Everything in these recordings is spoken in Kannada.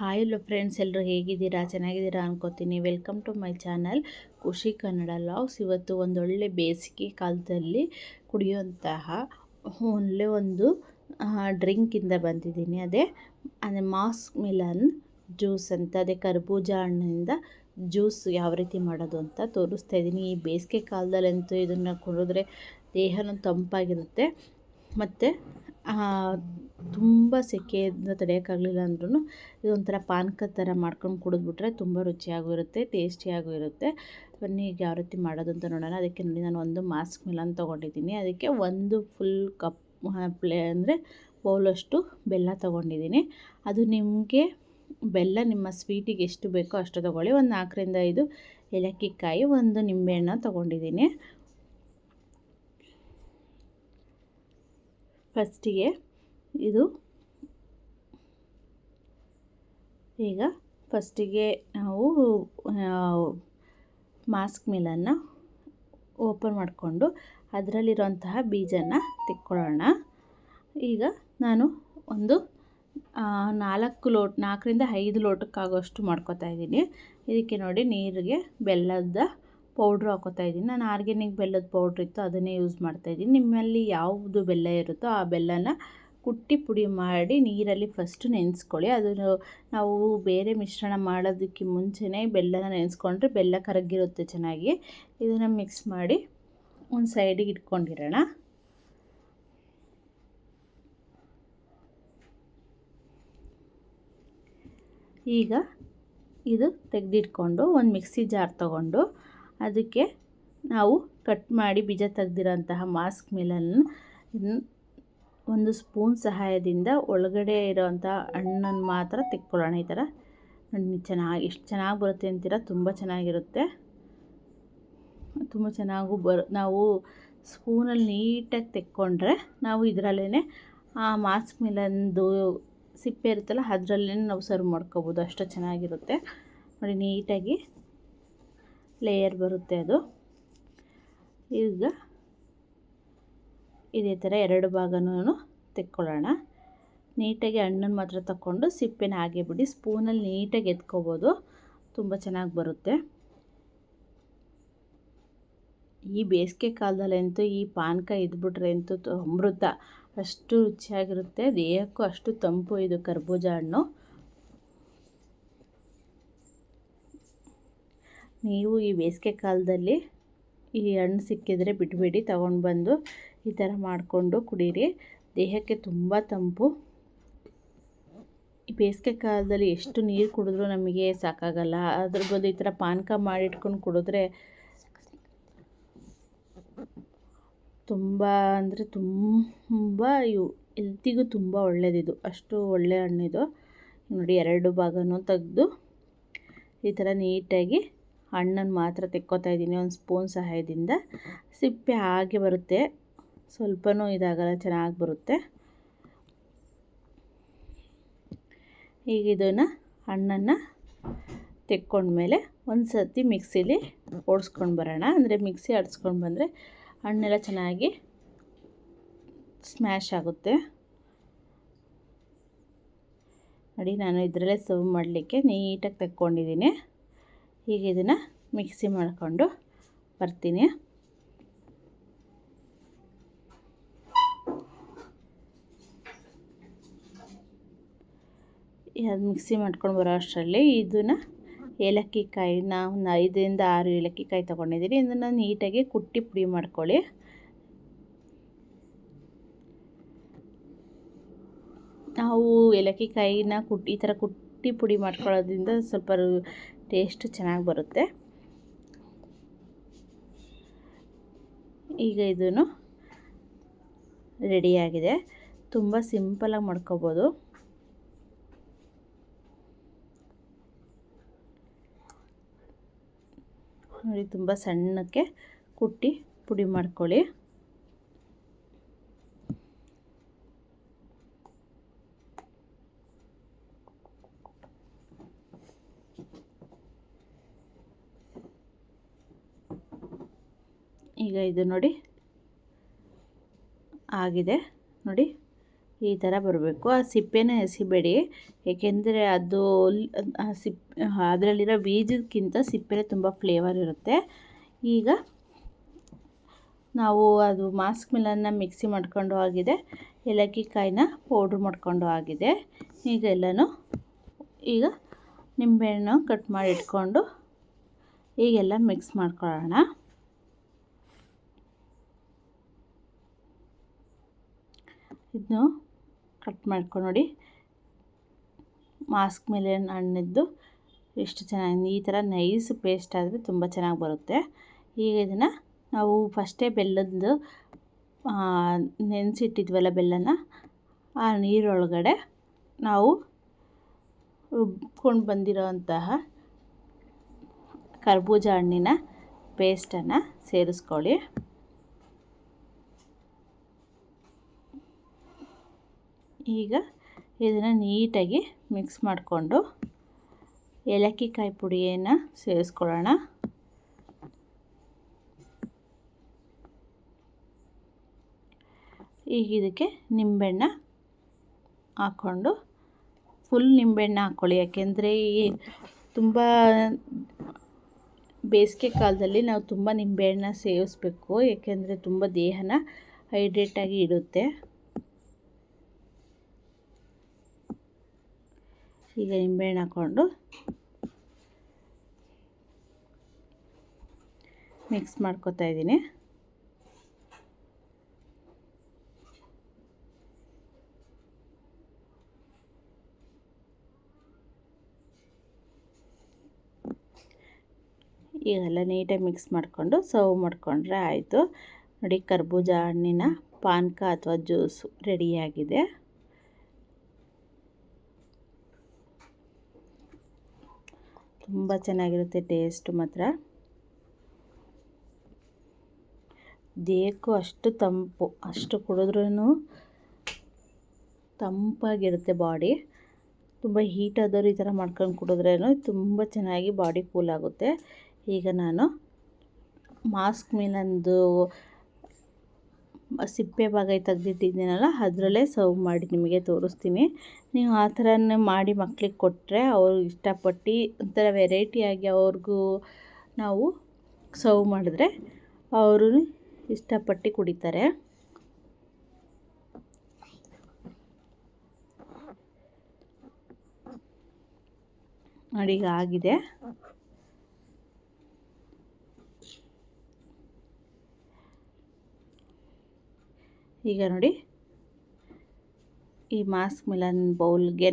ಹಾಯ್ ಹಲೋ ಫ್ರೆಂಡ್ಸ್ ಎಲ್ಲರೂ ಹೇಗಿದ್ದೀರಾ? ಚೆನ್ನಾಗಿದ್ದೀರಾ ಅನ್ಕೋತೀನಿ. ವೆಲ್ಕಮ್ ಟು ಮೈ ಚಾನಲ್ ಖುಷಿ ಕನ್ನಡ ಲಾಗ್ಸ್ ಇವತ್ತು ಒಂದೊಳ್ಳೆ ಬೇಸಿಗೆ ಕಾಲದಲ್ಲಿ ಕುಡಿಯುವಂತಹ ಒಳ್ಳೆ ಒಂದು ಡ್ರಿಂಕಿಂದ ಬಂದಿದ್ದೀನಿ. ಅದೇ ಅಂದರೆ ಮಾಸ್ಕ್ ಮಿಲನ್ ಜ್ಯೂಸ್ ಅಂತ, ಅದೇ ಕರ್ಬೂಜ ಹಣ್ಣಿಂದ ಜ್ಯೂಸ್ ಯಾವ ರೀತಿ ಮಾಡೋದು ಅಂತ ತೋರಿಸ್ತಾ ಇದ್ದೀನಿ. ಈ ಬೇಸಿಗೆ ಕಾಲದಲ್ಲಂತೂ ಇದನ್ನು ಕುಡಿದ್ರೆ ದೇಹನೂ ತಂಪಾಗಿರುತ್ತೆ. ಮತ್ತು ತುಂಬ ಸೆಕೆಯಿಂದ ತಡೆಯೋಕ್ಕಾಗಲಿಲ್ಲ ಅಂದ್ರೂ ಇದೊಂಥರ ಪಾನಕ ಥರ ಮಾಡ್ಕೊಂಡು ಕುಡಿದ್ಬಿಟ್ರೆ ತುಂಬ ರುಚಿಯಾಗೂ ಇರುತ್ತೆ ಟೇಸ್ಟಿಯಾಗೂ ಇರುತ್ತೆ ಬನ್ನಿ, ಈಗ ಯಾವ ರೀತಿ ಮಾಡೋದು ಅಂತ ನೋಡೋಣ. ಅದಕ್ಕೆ ನೋಡಿ ನಾನು ಒಂದು ಮಾಸ್ಕ್ ಮಿಲನ್ ತೊಗೊಂಡಿದ್ದೀನಿ. ಅದಕ್ಕೆ ಒಂದು ಫುಲ್ ಕಪ್ ಪ್ಲೇ ಅಂದರೆ ಬೌಲಷ್ಟು ಬೆಲ್ಲ ತೊಗೊಂಡಿದ್ದೀನಿ. ಅದು ನಿಮಗೆ ಬೆಲ್ಲ ನಿಮ್ಮ ಸ್ವೀಟಿಗೆ ಎಷ್ಟು ಬೇಕೋ ಅಷ್ಟು ತೊಗೊಳ್ಳಿ. ಒಂದು ನಾಲ್ಕರಿಂದ ಐದು ಏಲಕ್ಕಿ ಕಾಯಿ, ಒಂದು ನಿಂಬೆಹಣ್ಣು ತೊಗೊಂಡಿದ್ದೀನಿ. ಫಸ್ಟಿಗೆ ಇದು. ಈಗ ಫಸ್ಟಿಗೆ ನಾವು ಮಾಸ್ಕ್ ಮಿಲನ್ನು ಓಪನ್ ಮಾಡಿಕೊಂಡು ಅದರಲ್ಲಿರುವಂತಹ ಬೀಜನ ತೆಕ್ಕೊಳ್ಳೋಣ. ಈಗ ನಾನು ಒಂದು ನಾಲ್ಕು ಲೋಟ, ನಾಲ್ಕರಿಂದ ಐದು ಲೋಟಕ್ಕಾಗೋಷ್ಟು ಮಾಡ್ಕೊತಾ ಇದ್ದೀನಿ. ಇದಕ್ಕೆ ನೋಡಿ ನೀರಿಗೆ ಬೆಲ್ಲದ ಪೌಡ್ರು ಹಾಕೋತಾ ಇದ್ದೀನಿ. ನಾನು ಆರ್ಗ್ಯಾನಿಕ್ ಬೆಲ್ಲದ ಪೌಡ್ರ್ ಇತ್ತು, ಅದನ್ನೇ ಯೂಸ್ ಮಾಡ್ತಾಯಿದ್ದೀನಿ ನಿಮ್ಮಲ್ಲಿ ಯಾವುದು ಬೆಲ್ಲ ಇರುತ್ತೋ ಆ ಬೆಲ್ಲನ ಕುಟ್ಟಿ ಪುಡಿ ಮಾಡಿ ನೀರಲ್ಲಿ ಫಸ್ಟ್ ನೆನೆಸ್ಕೊಳ್ಳಿ. ಅದನ್ನು ನಾವು ಬೇರೆ ಮಿಶ್ರಣ ಮಾಡೋದಕ್ಕೆ ಮುಂಚೆನೇ ಬೆಲ್ಲನ ನೆನೆಸ್ಕೊಂಡ್ರೆ ಬೆಲ್ಲ ಕರಗಿರುತ್ತೆ ಚೆನ್ನಾಗಿ. ಇದನ್ನು ಮಿಕ್ಸ್ ಮಾಡಿ ಒಂದು ಸೈಡಿಗೆ ಇಟ್ಕೊಂಡಿರೋಣ. ಈಗ ಇದು ತೆಗೆದಿಟ್ಕೊಂಡು ಒಂದು ಮಿಕ್ಸಿ ಜಾರ್ ತಗೊಂಡು ಅದಕ್ಕೆ ನಾವು ಕಟ್ ಮಾಡಿ ಬೀಜ ತೆಗ್ದಿರೋಂತಹ ಮಾಸ್ಕ್ ಮೇಲನ್ನು ಒಂದು ಸ್ಪೂನ್ ಸಹಾಯದಿಂದ ಒಳಗಡೆ ಇರೋವಂಥ ಹಣ್ಣನ್ನು ಮಾತ್ರ ತೆಕ್ಕೊಳ್ಳೋಣ. ಈ ಥರ ಚೆನ್ನಾಗಿ, ಎಷ್ಟು ಚೆನ್ನಾಗಿ ಬರುತ್ತೆ ಅಂತೀರ ತುಂಬ ಚೆನ್ನಾಗಿರುತ್ತೆ. ತುಂಬ ಚೆನ್ನಾಗೂ ಬರು ನಾವು ಸ್ಪೂನಲ್ಲಿ ನೀಟಾಗಿ ತೆಕ್ಕೊಂಡ್ರೆ ನಾವು ಇದರಲ್ಲೇ ಆ ಮಾಸ್ಕ್ ಮೇಲೊಂದು ಸಿಪ್ಪೆ ಇರುತ್ತಲ್ಲ ಅದರಲ್ಲೇ ನಾವು ಸರ್ವ್ ಮಾಡ್ಕೋಬೋದು. ಅಷ್ಟು ಚೆನ್ನಾಗಿರುತ್ತೆ. ನೋಡಿ, ನೀಟಾಗಿ ಲೇಯರ್ ಬರುತ್ತೆ ಅದು. ಈಗ ಇದೇ ಥರ ಎರಡು ಭಾಗನೂ ತೆಕ್ಕೊಳ್ಳೋಣ. ನೀಟಾಗಿ ಹಣ್ಣನ್ನು ಮಾತ್ರ ತಗೊಂಡು ಸಿಪ್ಪೆನ ಹಾಗೆ ಬಿಡಿ. ಸ್ಪೂನಲ್ಲಿ ನೀಟಾಗಿ ಎತ್ಕೋಬೋದು. ತುಂಬ ಚೆನ್ನಾಗಿ ಬರುತ್ತೆ. ಈ ಬೇಸಿಗೆ ಕಾಲದಲ್ಲಂತೂ ಈ ಪಾನಕ ಇದ್ಬಿಟ್ರೆ ಅಂತೂ ಅಮೃತ. ಅಷ್ಟು ರುಚಿಯಾಗಿರುತ್ತೆ. ದೇಹಕ್ಕೂ ಅಷ್ಟು ತಂಪು ಇದು ಕರ್ಬೂಜ ಹಣ್ಣು. ನೀವು ಈ ಬೇಸಿಗೆ ಕಾಲದಲ್ಲಿ ಈ ಹಣ್ಣು ಸಿಕ್ಕಿದರೆ ಬಿಟ್ಬಿಡಿ ತಗೊಂಡು ಬಂದು ಈ ಥರ ಮಾಡಿಕೊಂಡು ಕುಡೀರಿ. ದೇಹಕ್ಕೆ ತುಂಬ ತಂಪು. ಈ ಬೇಸಿಗೆ ಕಾಲದಲ್ಲಿ ಎಷ್ಟು ನೀರು ಕುಡಿದ್ರೂ ನಮಗೆ ಸಾಕಾಗಲ್ಲ. ಅದ್ರ ಬದಲು ಈ ಥರ ಪಾನಕ ಮಾಡಿಟ್ಕೊಂಡು ಕುಡಿದ್ರೆ ತುಂಬ ಅಂದರೆ ತುಂಬ ಇವು ಎಲ್ತಿಗೂ ತುಂಬ ಒಳ್ಳೆಯದಿದು ಅಷ್ಟು ಒಳ್ಳೆಯ ಹಣ್ಣಿದು. ನೋಡಿ, ಎರಡು ಭಾಗನೂ ತೆಗೆದು ಈ ಥರ ನೀಟಾಗಿ ಹಣ್ಣನ್ನು ಮಾತ್ರ ತೆಕ್ಕೋತಾ ಇದ್ದೀನಿ, ಒಂದು ಸ್ಪೂನ್ ಸಹಾಯದಿಂದ. ಸಿಪ್ಪೆ ಹಾಗೆ ಬರುತ್ತೆ. ಸ್ವಲ್ಪನೂ ಇದಾಗಲ್ಲ, ಚೆನ್ನಾಗಿ ಬರುತ್ತೆ. ಈಗ ಇದನ್ನು ಹಣ್ಣನ್ನು ತೆಕ್ಕೊಂಡ್ಮೇಲೆ ಒಂದು ಸರ್ತಿ ಮಿಕ್ಸಿಲಿ ಓಡಿಸ್ಕೊಂಡು ಬರೋಣ. ಅಂದರೆ ಮಿಕ್ಸಿ ಆಡಿಸ್ಕೊಂಡು ಬಂದರೆ ಹಣ್ಣೆಲ್ಲ ಚೆನ್ನಾಗಿ ಸ್ಮ್ಯಾಶ್ ಆಗುತ್ತೆ. ನೋಡಿ, ನಾನು ಇದರಲ್ಲೇ ಸರ್ವ್ ಮಾಡಲಿಕ್ಕೆ ನೀಟಾಗಿ ತೆಕ್ಕೊಂಡಿದ್ದೀನಿ. ಈಗ ಇದನ್ನು ಮಿಕ್ಸಿ ಮಾಡಿಕೊಂಡು ಬರ್ತೀನಿ. ಅದು ಮಿಕ್ಸಿ ಮಾಡ್ಕೊಂಡು ಬರೋ ಅಷ್ಟರಲ್ಲಿ ಇದನ್ನು ಏಲಕ್ಕಿ ಕಾಯಿ, ನಾವು ಐದರಿಂದ ಆರು ಏಲಕ್ಕಿ ಕಾಯಿ ತೊಗೊಂಡಿದ್ದೀನಿ ಇದನ್ನು ನೀಟಾಗಿ ಕುಟ್ಟಿ ಪುಡಿ ಮಾಡ್ಕೊಳ್ಳಿ. ನಾವು ಏಲಕ್ಕಿ ಕಾಯಿನ ಕುಟ್ಟಿ ಈ ಥರ ಕುಟ್ಟಿ ಪುಡಿ ಮಾಡ್ಕೊಳ್ಳೋದ್ರಿಂದ ಸ್ವಲ್ಪ ಟೇಸ್ಟ್ ಚೆನ್ನಾಗಿ ಬರುತ್ತೆ. ಈಗ ಇದೂ ರೆಡಿಯಾಗಿದೆ. ತುಂಬ ಸಿಂಪಲಾಗಿ ಮಾಡ್ಕೋಬೋದು. ನೋಡಿ, ತುಂಬ ಸಣ್ಣಕ್ಕೆ ಕುಟ್ಟಿ ಪುಡಿ ಮಾಡ್ಕೊಳ್ಳಿ. ಈಗ ಇದು ನೋಡಿ ಆಗಿದೆ. ನೋಡಿ, ಈ ಥರ ಬರಬೇಕು. ಆ ಸಿಪ್ಪೆನೇ ಎಸಿಬೇಡಿ. ಏಕೆಂದರೆ ಅದು ಆ ಸಿಪ್, ಅದರಲ್ಲಿರೋ ಬೀಜಕ್ಕಿಂತ ಸಿಪ್ಪೆನೇ ತುಂಬ ಫ್ಲೇವರ್ ಇರುತ್ತೆ. ಈಗ ನಾವು ಅದು ಮಾಸ್ಕ್ ಮಿಲನ್ನ ಮಿಕ್ಸಿ ಮಾಡ್ಕೊಂಡು ಆಗಿದೆ. ಏಲಕ್ಕಿ ಕಾಯಿನ ಪೌಡ್ರ್ ಮಾಡ್ಕೊಂಡು ಆಗಿದೆ. ಈಗ ಎಲ್ಲನೂ ಈಗ ನಿಂಬೆಹಣ್ಣು ಕಟ್ ಮಾಡಿ ಇಟ್ಕೊಂಡು ಈಗೆಲ್ಲ ಮಿಕ್ಸ್ ಮಾಡ್ಕೊಳ್ಳೋಣ. ಇದನ್ನು ಕಟ್ ಮಾಡ್ಕೊಂಡು ನೋಡಿ. ಮಾಸ್ಕ್ ಮೇಲೆ ಹಣ್ಣಿದ್ದು ಎಷ್ಟು ಚೆನ್ನಾಗಿ ಈ ಥರ ನೈಸ್ ಪೇಸ್ಟ್ ಆದರೆ ತುಂಬ ಚೆನ್ನಾಗಿ ಬರುತ್ತೆ. ಈಗ ಇದನ್ನು ನಾವು ಫಸ್ಟೇ ಬೆಲ್ಲದ್ದು ನೆನೆಸಿಟ್ಟಿದ್ವಲ್ಲ ಬೆಲ್ಲನ, ಆ ನೀರೊಳಗಡೆ ನಾವು ರುಬ್ಕೊಂಡು ಬಂದಿರೋ ಅಂತಹ ಕರ್ಬೂಜ ಹಣ್ಣಿನ ಪೇಸ್ಟನ್ನು ಸೇರಿಸ್ಕೊಳ್ಳಿ. ಈಗ ಇದನ್ನು ನೀಟಾಗಿ ಮಿಕ್ಸ್ ಮಾಡಿಕೊಂಡು ಏಲಕ್ಕಿ ಕಾಯಿ ಪುಡಿಯನ್ನು ಸೇರಿಸ್ಕೊಳ್ಳೋಣ. ಈಗ ಇದಕ್ಕೆ ನಿಂಬೆಹಣ್ಣ ಹಾಕ್ಕೊಂಡು ಫುಲ್ ನಿಂಬೆಹಣ್ಣು ಹಾಕ್ಕೊಳ್ಳಿ. ಯಾಕೆಂದರೆ ಈ ತುಂಬ ಬೇಸಿಗೆ ಕಾಲದಲ್ಲಿ ನಾವು ತುಂಬ ನಿಂಬೆಹಣ್ಣ ಸೇವಿಸ್ಬೇಕು. ಏಕೆಂದರೆ ತುಂಬ ದೇಹನ ಹೈಡ್ರೇಟಾಗಿ ಇಡುತ್ತೆ. ಈಗ ನಿಂಬೆಹಣ್ಣು ಹಾಕ್ಕೊಂಡು ಮಿಕ್ಸ್ ಮಾಡ್ಕೊತಾ ಇದ್ದೀನಿ. ಈಗೆಲ್ಲ ನೀಟಾಗಿ ಮಿಕ್ಸ್ ಮಾಡಿಕೊಂಡು ಸರ್ವ್ ಮಾಡಿಕೊಂಡ್ರೆ ಆಯಿತು. ನೋಡಿ ಕರ್ಬೂಜ ಹಣ್ಣಿನ ಪಾನಕ ಅಥವಾ ಜ್ಯೂಸು ರೆಡಿಯಾಗಿದೆ ತುಂಬ ಚೆನ್ನಾಗಿರುತ್ತೆ ಟೇಸ್ಟು ಮಾತ್ರ. ದೇಹಕ್ಕೂ ಅಷ್ಟು ತಂಪು, ಅಷ್ಟು ಕುಡಿದ್ರೂ ತಂಪಾಗಿರುತ್ತೆ ಬಾಡಿ. ತುಂಬ ಹೀಟ್ ಆದವರು ಈ ಥರ ಮಾಡ್ಕೊಂಡು ಕುಡಿದ್ರೂ ತುಂಬ ಚೆನ್ನಾಗಿ ಬಾಡಿ ಕೂಲ್ ಆಗುತ್ತೆ. ಈಗ ನಾನು ಮಾಸ್ಕ್ ಮೇಲಂದು ಸಿಪ್ಪೆ ಭಾಗ ತೆಗೆದಿಟ್ಟಿದ್ದೀನಲ್ಲ, ಅದರಲ್ಲೇ ಸರ್ವ್ ಮಾಡಿ ನಿಮಗೆ ತೋರಿಸ್ತೀನಿ. ನೀವು ಆ ಥರನೇ ಮಾಡಿ ಮಕ್ಳಿಗೆ ಕೊಟ್ಟರೆ ಅವರು ಇಷ್ಟಪಟ್ಟು ಒಂಥರ ವೆರೈಟಿಯಾಗಿ ಅವ್ರಿಗೂ ನಾವು ಸರ್ವ್ ಮಾಡಿದ್ರೆ ಅವರು ಇಷ್ಟಪಟ್ಟು ಕುಡಿತಾರೆ. ನೋಡಿ ಈಗ ಆಗಿದೆ. ಈಗ ನೋಡಿ. ಈ ಮಾಸ್ಕ್ ಮಿಲನ್ ಬೌಲ್ಗೆ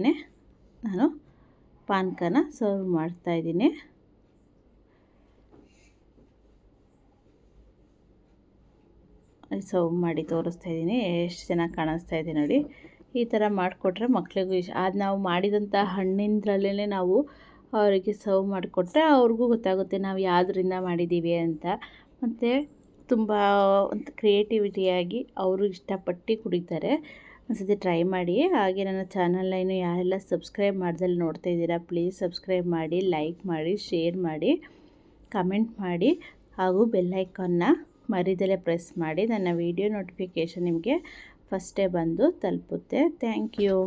ನಾನು ಪಾನ್ಕನ ಸರ್ವ್ ಮಾಡ್ತಾಯಿದ್ದೀನಿ ಸರ್ವ್ ಮಾಡಿ ತೋರಿಸ್ತಾ ಇದ್ದೀನಿ. ಎಷ್ಟು ಚೆನ್ನಾಗಿ ಕಾಣಿಸ್ತಾ ಇದೆ ನೋಡಿ. ಈ ಥರ ಮಾಡಿಕೊಟ್ರೆ ಮಕ್ಕಳಿಗೂ ಇಷ್ಟ. ಅದು ನಾವು ಮಾಡಿದಂಥ ಹಣ್ಣಿಂದ್ರಲ್ಲೇ ನಾವು ಅವರಿಗೆ ಸರ್ವ್ ಮಾಡಿಕೊಟ್ರೆ ಅವ್ರಿಗೂ ಗೊತ್ತಾಗುತ್ತೆ ನಾವು ಯಾವುದರಿಂದ ಮಾಡಿದ್ದೀವಿ ಅಂತ. ಮತ್ತು ತುಂಬ ಒಂದು ಕ್ರಿಯೇಟಿವಿಟಿಯಾಗಿ ಅವರು ಇಷ್ಟಪಟ್ಟು ಕುಡಿತಾರೆ. ಒಂದ್ಸತಿ ಟ್ರೈ ಮಾಡಿ ಹಾಗೆ ನನ್ನ ಚಾನಲ್ನ ಇನ್ನು ಯಾರೆಲ್ಲ ಸಬ್ಸ್ಕ್ರೈಬ್ ಮಾಡ್ದಲ್ಲಿ ನೋಡ್ತಾ ಇದ್ದೀರಾ, ಪ್ಲೀಸ್ ಸಬ್ಸ್ಕ್ರೈಬ್ ಮಾಡಿ, ಲೈಕ್ ಮಾಡಿ, ಶೇರ್ ಮಾಡಿ, ಕಮೆಂಟ್ ಮಾಡಿ. ಹಾಗೂ ಬೆಲ್ಲೈಕನ್ನ ಮರಿದಲ್ಲೇ ಪ್ರೆಸ್ ಮಾಡಿ. ನನ್ನ ವೀಡಿಯೋ ನೋಟಿಫಿಕೇಷನ್ ನಿಮಗೆ ಫಸ್ಟೇ ಬಂದು ತಲುಪುತ್ತೆ. Thank you.